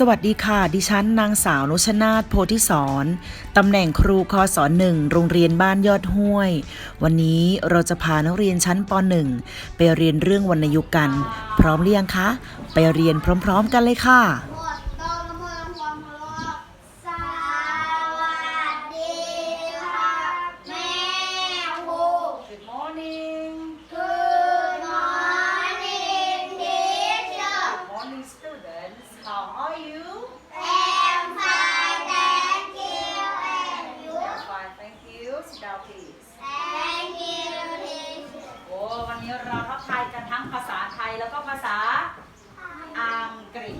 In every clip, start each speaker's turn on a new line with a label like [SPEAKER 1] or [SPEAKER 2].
[SPEAKER 1] สวัสดีค่ะ ดิฉันนางสาวนุชนาถโพธิสอนตำแหน่งครูคอสอนหนึ่งโรงเรียนบ้านยอดห้วย วันนี้เราจะพานักเรียนชั้นป .1 ไปเรียนเรื่องวรรณยุกต์กัน พร้อมหรือยังคะ ไปเรียนพร้อม ๆ กันเลยค่ะ
[SPEAKER 2] หมดต้องละเมอละพวงพะโล้สวัสดีค่ะแม่ครู
[SPEAKER 1] Good morning
[SPEAKER 2] Good morning teacher
[SPEAKER 1] morning students how are you
[SPEAKER 2] I'm fine thank you and you
[SPEAKER 1] fine thank you sit down please
[SPEAKER 2] Thank you teacher
[SPEAKER 1] โอ้วันนี้เราทักทายกันทั้งภาษาไทยแล้วก็ภาษาอังกฤษ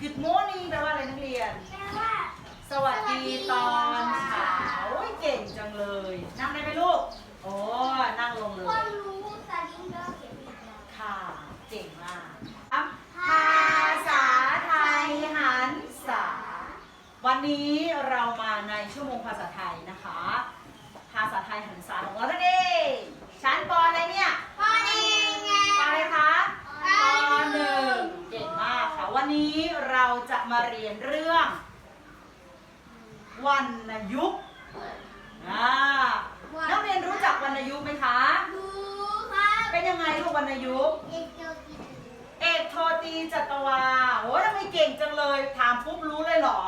[SPEAKER 1] Good morning แปลว่าอะไรนักเรียน
[SPEAKER 2] แปลว่า
[SPEAKER 1] สวัสดีตอนเช้าโอ้ยเก่งจังเลย นั่งได้ไหมลูก โอ้นั่งลงเล
[SPEAKER 2] คน
[SPEAKER 1] ย
[SPEAKER 2] รู้สลิงเกอร์เขียนผิดแล้ว
[SPEAKER 1] ค่ะ เก่งมากครับภาษาไทยหันษา วันนี้เรามาในชั่วโมงภาษาไทยนะคะ ภาษาไทยหันษาของเรานั่นเองชั้นปอะไรเนี่ย
[SPEAKER 2] พ่อเองไง
[SPEAKER 1] ปอะไรคะปหนึ่งเก่งมากค่ะ วันนี้เราจะมาเรียนเรื่องวรรณยุกต์อ่านักเรียนรู้จักวรรณยุกต์ไหมคะ
[SPEAKER 2] รู้ครับ
[SPEAKER 1] เป็นยังไงลูกวรรณยุกต์
[SPEAKER 2] เอกโจกิ
[SPEAKER 1] เอกโทตีจัตวาโอ้ยทำไมเก่งจังเลย ถามปุ๊บรู้เลยเหรอ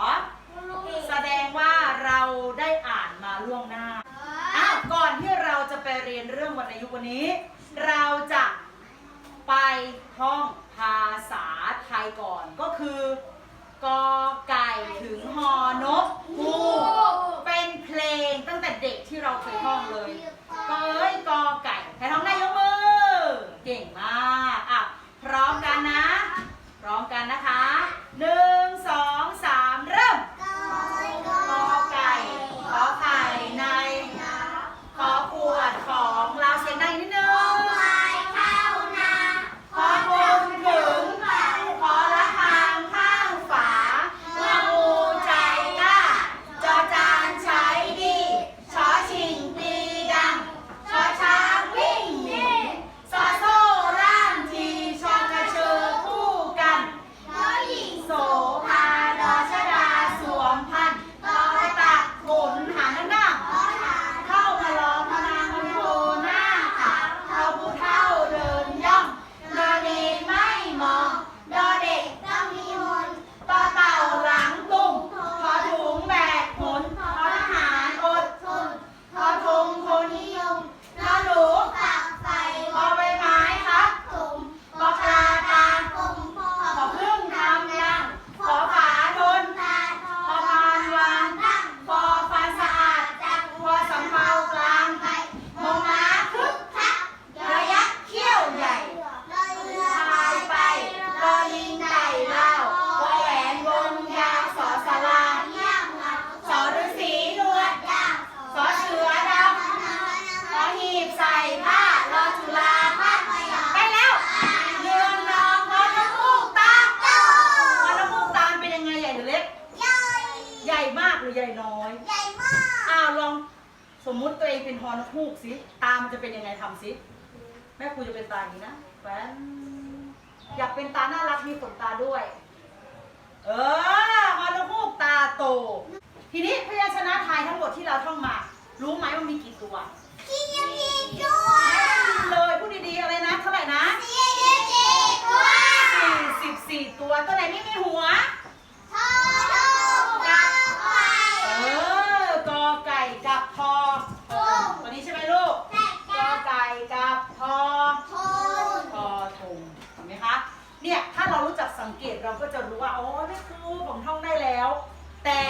[SPEAKER 2] รู้
[SPEAKER 1] แสดงว่าเราได้อ่านมาล่วงหน้าอ้าวก่อนที่เราจะไปเรียนเรื่องวรรณยุกต์วันนี้ เราจะไปท่องภาษาไทยก่อนก็คือกอไก่ถึงฮอนกฮูกเป็นเพลงตั้งแต่เด็กที่เราเคยท่องเลยกอเอ้ยกอไก่ใครท่องได้ยก ญ่มากหรือใหญ่น้อยอ้าวลองสมมุติตัวเองเป็นฮอนคูกสิ ตามันจะเป็นยังไงทำสิ แม่ครูจะเป็นตาอย่างนี้นะแฟนอยากเป็นตาน่ารักมีขนตาด้วย เออฮอนคูกตาโต ทีนี้พยัญชนะไทยทั้งหมดที่เราท่องมา รู้ไหมว่ามีกี่ตัวเลยพูดดีๆอะไรนะเท่าไหร่นะ44 ตัวตัวไหนไม่มีหัว เออกอไก่กับพอตัวนี้ใช่ไหมลูก กอไก่กับพอ พอทงเห็นไหมคะ เนี่ยถ้าเรารู้จักสังเกตเราก็จะรู้ว่า อ๋อแม่ครูผมท่องได้แล้ว แต่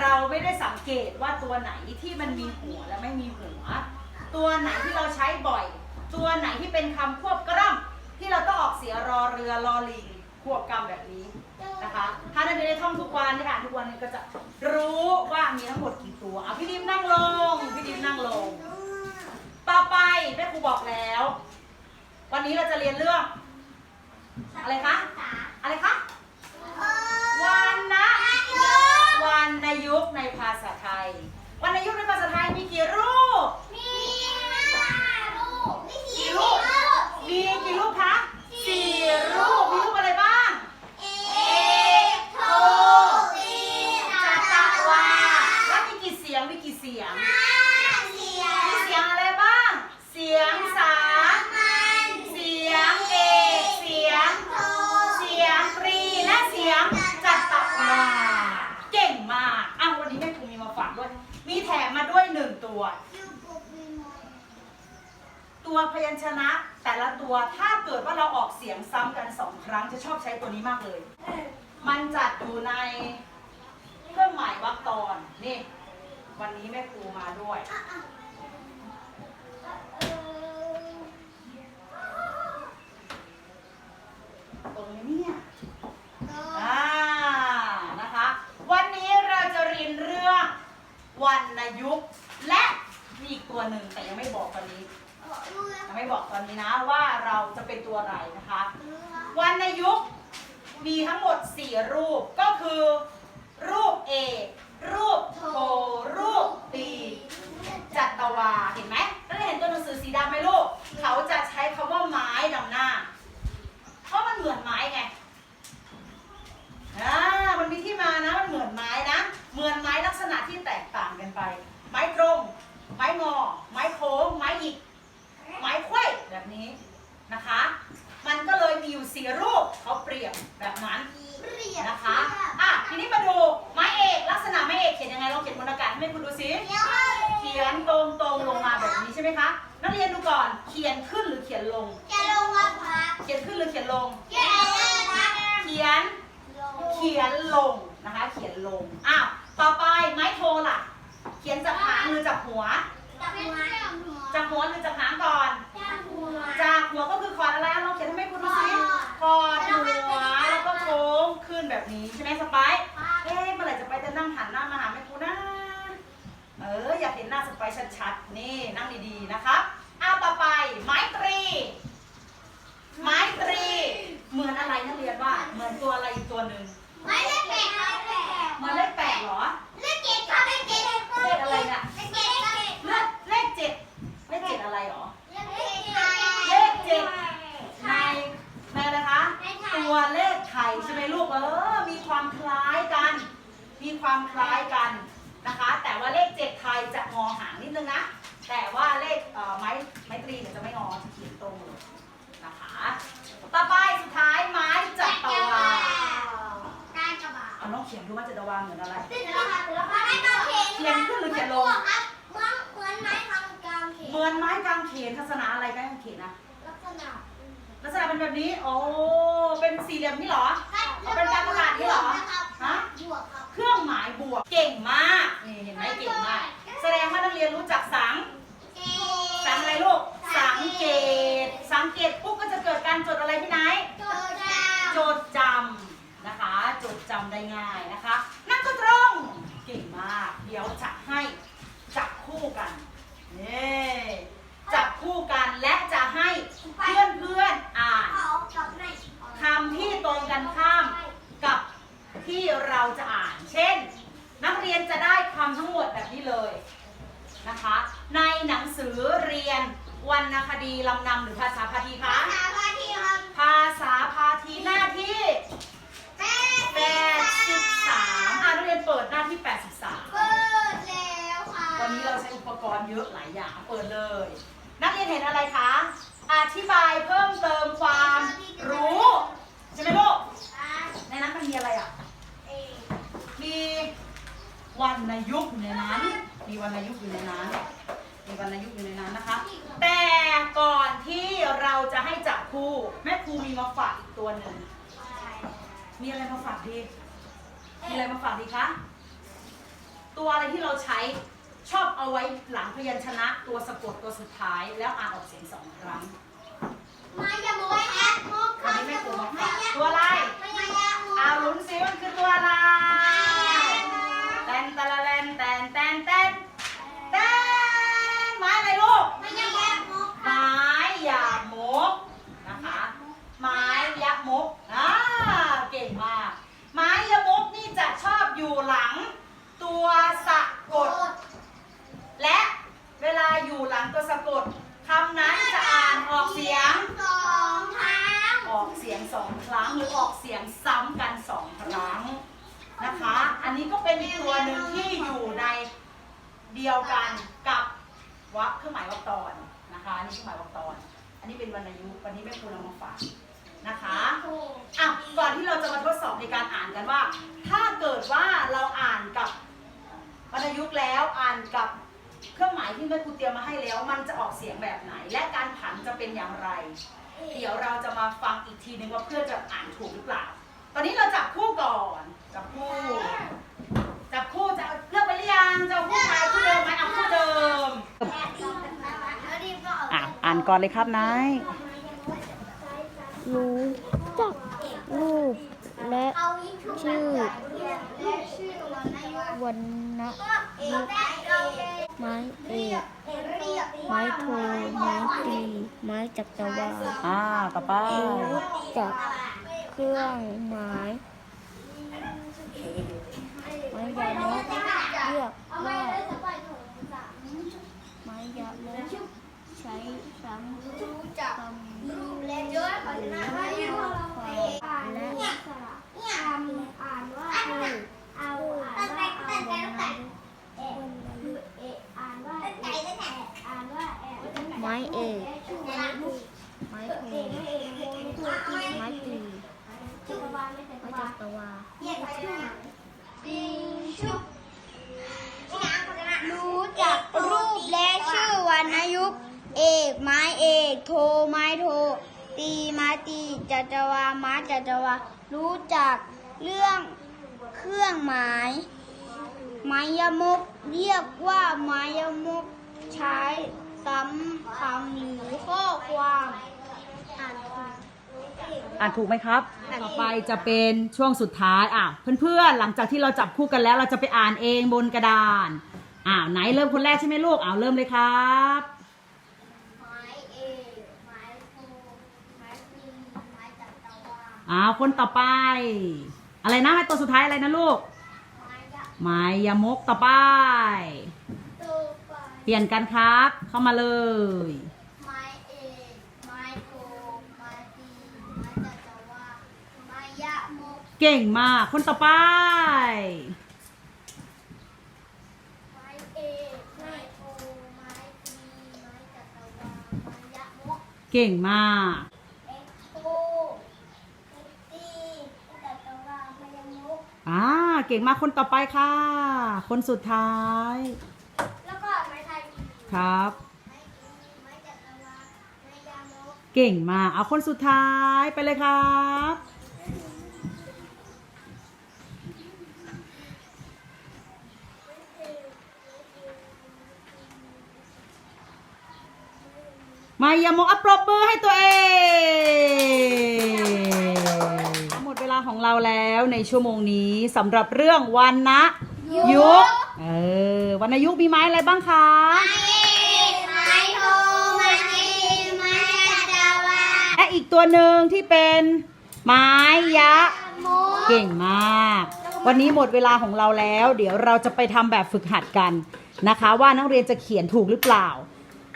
[SPEAKER 1] เราไม่ได้สังเกตว่าตัวไหนที่มันมีหัวและไม่มีหัว ตัวไหนที่เราใช้บ่อย ตัวไหนที่เป็นคำควบกล้ำที่เราต้องออกเสียรอเรือรอลิงควบกล้ำแบบนี้นะคะ ถ้านักเรียนได้ท่องทุกวันนี่ยค่ะทุกวันก็จะรู้ว่ามีทั้งหมดกี่ตัวเอาพี่ดิมนั่งลงพี่ดิมนั่งลง ต่อไปแม่ครูบอกแล้ว วันนี้เราจะเรียนเรื่อง อะไรคะอะไรคะวันนะวันในยุคในภาษาไทยวันในยุคในภาษาไทยมีกี่รูป
[SPEAKER 2] ตัว ตัว
[SPEAKER 1] พยัญชนะแต่ละตัวถ้าเกิดว่าเราออกเสียงซ้ำกันสองครั้งจะชอบใช้ตัวนี้มากเลย มันจัดอยู่ในเครื่องหมายวรรคตอนนี่ วันนี้แม่ครูมาด้วย ตรงนี้เนี่ยอ่านะคะ วันนี้เราจะเรียนเรื่องวรรณยุกต์ และมีอีกตัวหนึ่งแต่ยังไม่บอกตอนนี้ ยังไม่บอกตอนนี้นะว่าเราจะเป็นตัวอะไรนะคะ วรรณยุกต์มีทั้งหมด 4 รูปก็คือ รูปเอรูปโทรูปตีจัตวาเห็นไหมเราเห็นตัวหนังสือสีดำไหมลูก เขาจะใช้คำว่าไม้นำหน้า เพราะมันเหมือนไม้ไงอ่ามันมีที่มานะ มันเหมือนไม้นะ เหมือนไม้ลักษณะที่แตกต่างกันไป ไม้ตรง ไม้ งอ ไม้โค้ง ไม้หยิก ไม้ไขว้แบบนี้นะคะ มันก็เลยมีอยู่สี่รูปเขาเปรียบแบบนั้นนะคะอะทีนี้มาดูไม้เอกลักษณะไม้เอกเขียนยังไงลองเขียนบนอากาศให้แม่คุณดูสิเขียนตรงตรงๆลงมาแบบนี้ใช่ไหมคะนักเรียนดูก่อนเขียนขึ้นหรือเขียนลง เขียนขึ้นหรือเขียนลงเขียนเขียนลงนะคะ เขียนลงอ้าวต่อไปไม้โทล่ะ เขียนจากหางหรือจากหัว จากหัวหรือจากหางก่อน จากหัวก็คือคอร์ดอะไรอะลองเขียนให้แม่คุณดูสิคอร์ดหัวแล้วก็โค้งขึ้นแบบนี้ใช่ไหมสไปซ์เอ๊ะเมื่อไหร่จะไปจะนั่งหันหน้ามาหาแม่คุณนะ เอออยากเห็นหน้าสไปซ์ชัดๆ นี่นั่งดีๆ นะครับอ้าวต่อไปไม้ตรี ไม้ตรี เหมือนอะไรนักเรียนว่า เหมือนตัวอะไรอีกตัวหนึ่งเหมือนเลขแปดเหรอ เลขอะไรน่ะ เลขเลขเจ็ดเลขเจ็ดอะไรเหรอ เลขเจ็ดในในอะไรคะ
[SPEAKER 3] ในไทย
[SPEAKER 1] ตัวเลขไทยใช่ไหมลูก เออ มีความคล้ายกัน มี ความคล้ายกันนะคะ แต่ว่าเลขเจ็ดไทยจะงอหางนิดนึงนะ แต่ว่าเลขเอ่อไม้ไม้ตรีเนี่ยจะไม่งอจะเขียนตรงเลยนะคะ ต่อไปสุดท้ายไม้จัตวาเอาน้องเขียนดูว่าจัตวาเหมือนอะไร เหมือนไม้กางเขนทัศนะอะไรกางเขนนะ ลักษณะเป็นแบบนี้ โอ้ เป็นสี่เหลี่ยมนี่เหรอ เป็นการตลาดนี่เหรอ ฮะ เครื่องหมายบวก เก่งมาก นี่เห็นไหมเก่งมาก แสดงว่านักเรียนรู้จักสัง สังอะไรลูก สังเกต สังเกตปุ๊บก็จะเกิดการจดอะไรพี่ไนท์จดจำนะคะ จดจำได้ง่ายนะคะ นั่นก็ตรง เก่งมาก เดี๋ยวจะให้จับคู่กันนี่จับคู่กันและจะให้เพื่อนเพื่อนๆอ่านคำที่ตรง กันข้ามกับที่เราจะอ่าน เช่น นักเรียนจะได้คำทั้งหมดแบบนี้เลยนะคะ ในหนังสือเรียนวรรณคดีลำนำหรือภาษาพาทีคะ ภาษาพาทีหน้าที่83อ่านักเรียนเปิดหน้าที่83วันนี้เราใช้อุปกรณ์เยอะหลายอย่าง เปิดเลย นักเรียนเห็นอะไรคะ อธิบายเพิ่มเติมความรู้ ใช่ไหมลูก ในนั้นมันมีอะไรอะ มีวรรณยุกต์อยู่ในนั้น มี วรรณยุกต์อยู่ในนั้นมีวรรณยุกต์อยู่ในนั้นนะคะ แต่ก่อนที่เราจะให้จับคู่แม่ครูมีมาฝากอีกตัวหนึ่งมีอะไรมาฝากดีมีอะไรมาฝากดีคะตัวอะไรที่เราใช้ชอบเอาไว้หลังพยัญชนะตัวสะกดตัวสุดท้ายแล้วอ่านออกเสียงสองครั้งวันนี้แม่ครูมาฝากตัวอะไร เอาลุ้นซิมันคือตัวอะไร แตนตะละแลนแตนแตนแตนแตนไม้อะไรลูก ไม้ยาหมกนะคะ ไม้ยะมกอ่าเก่งมาก ไม้ยะมกนี่จะชอบอยู่หลัง ตัวสะกด และเวลาอยู่หลังตัวสะกดคำนั้นจะอ่านออกเสียงออกเสียงสองครั้งหรือออกเสียงซ้ำกันสองครั้งนะคะ อันนี้ก็เป็นอีกตัวหนึ่งที่อยู่ในเดียวกันกับวรรคเครื่องหมายวรรคตอนนะคะอันนี้เครื่องหมายวรรคตอน อันนี้เป็นวรรณยุกต์วันนี้แม่ครูนำมาฝากนะคะอะก่อนที่เราจะมาทดสอบในการอ่านกันว่า ถ้าเกิดว่าเราอ่านกับ วรรณยุกต์แล้วอ่านกับเครื่องหมายที่แม่ครูเตรียมมาให้แล้ว มันจะออกเสียงแบบไหน และการผันจะเป็นอย่างไร เดี๋ยวเราจะมาฟังอีกทีนึงว่าเพื่อนจะอ่านถูกหรือเปล่า ตอนนี้เราจับคู่ก่อนจับคู่จับคู่จะเอาเลือกไปหรือยังจะเอาคู่ชายคู่เดิมไหมเอาคู่เดิมอะอ่านก่อนเลยครับนาย
[SPEAKER 3] รู้จักรูปและชื่อวัน นะยุกไม้เอกไม้โทไม้ตีไม้จักรวาล
[SPEAKER 1] อ่าต่อไป
[SPEAKER 3] รู้จักเครื่องหมายไม้ยามกเรียกว่าไม้ยามกใช้ซ้ำคำและอ่านและอ่านอ่านว่าคือเอาอ่านว่าเอาบนนั้นเอะเอะอ่านว่าเอะแอะอ่านว่าแอะไม้เอกไม้โทไม้ตีไม้จักรวาลรู้จักรูปและชื่อวรรณยุกต์เอ กไม้เอก โทไม้โท ตีไม้ตีจัตวาไม้จัตวารู้จักเรื่องเครื่องหมาย ไม้ยมกเรียกว่าไม้ยมกใช้ซ้ำคำหรือข้อความอ่านถูก
[SPEAKER 1] อ่านถูกไหมครับ ต่อไปจะเป็นช่วงสุดท้ายอะเพื่อนๆหลังจากที่เราจับคู่กันแล้ว เราจะไปอ่านเองบนกระดานอ่าไหนเริ่มคนแรกใช่ไหมลูกอ้าวเริ่มเลยครับ
[SPEAKER 3] ไม้เอกไม้โทไม้ตีไม้จัตวา
[SPEAKER 1] อ้าวคนต่อไป อะไรนะให้ตัวสุดท้ายอะไรนะลูก
[SPEAKER 3] ไม้ยะ
[SPEAKER 1] ไม้ยมกต่อไป
[SPEAKER 3] ไป
[SPEAKER 1] เปลี่ยนกันครับ เข้ามาเลย
[SPEAKER 3] ไม้เอกไม้โทไม้ตีไม้จัตวาไม้ยะมก
[SPEAKER 1] เก่งมาก คนต่อไป
[SPEAKER 3] ไเก่
[SPEAKER 1] งมาก
[SPEAKER 3] โทเอ็กตีจัตวาไม้ยะมก
[SPEAKER 1] อ่าเก่งมากคนต่อไปค่ะ คนสุดท้าย
[SPEAKER 3] แล้วก็ไม้ไทย
[SPEAKER 1] ครับ
[SPEAKER 3] ไม้ตีไม้จัตวาไม้ยะมก
[SPEAKER 1] เก่งมากเอาคนสุดท้ายไปเลยครับ มายามกอัปรบมือให้ตัวเองหมดเวลา ของเราแล้วในชั่วโมงนี้สำหรับเรื่องวันนะยุกเออวรรณยุกมีไม้อะไรบ้างคะ
[SPEAKER 3] ไม้เอกไม้โทไม้ตีไม้จัตวา
[SPEAKER 1] และอีกตัวหนึ่งที่เป็นไม้ยะเก่งมาก วันนี้หมดเวลาของเราแล้ว เดี๋ยวเราจะไปทำแบบฝึกหัดกันนะคะ ว่านักเรียนจะเขียนถูกหรือเปล่า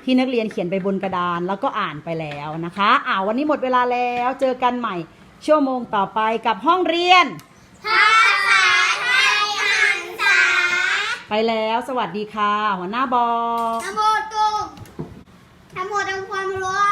[SPEAKER 1] ที่นักเรียนเขียนไปบนกระดานแล้วก็อ่านไปแล้วนะคะอ่าวันนี้หมดเวลาแล้วเจอกันใหม่ ชั่วโมงต่อไปกับห้องเรียน
[SPEAKER 3] ภาษาไทยหันษา
[SPEAKER 1] ไปแล้วสวัสดีค่ะ หัวหน้าบอก
[SPEAKER 3] ทั้งหมดกูทั้งหมดทำความรู้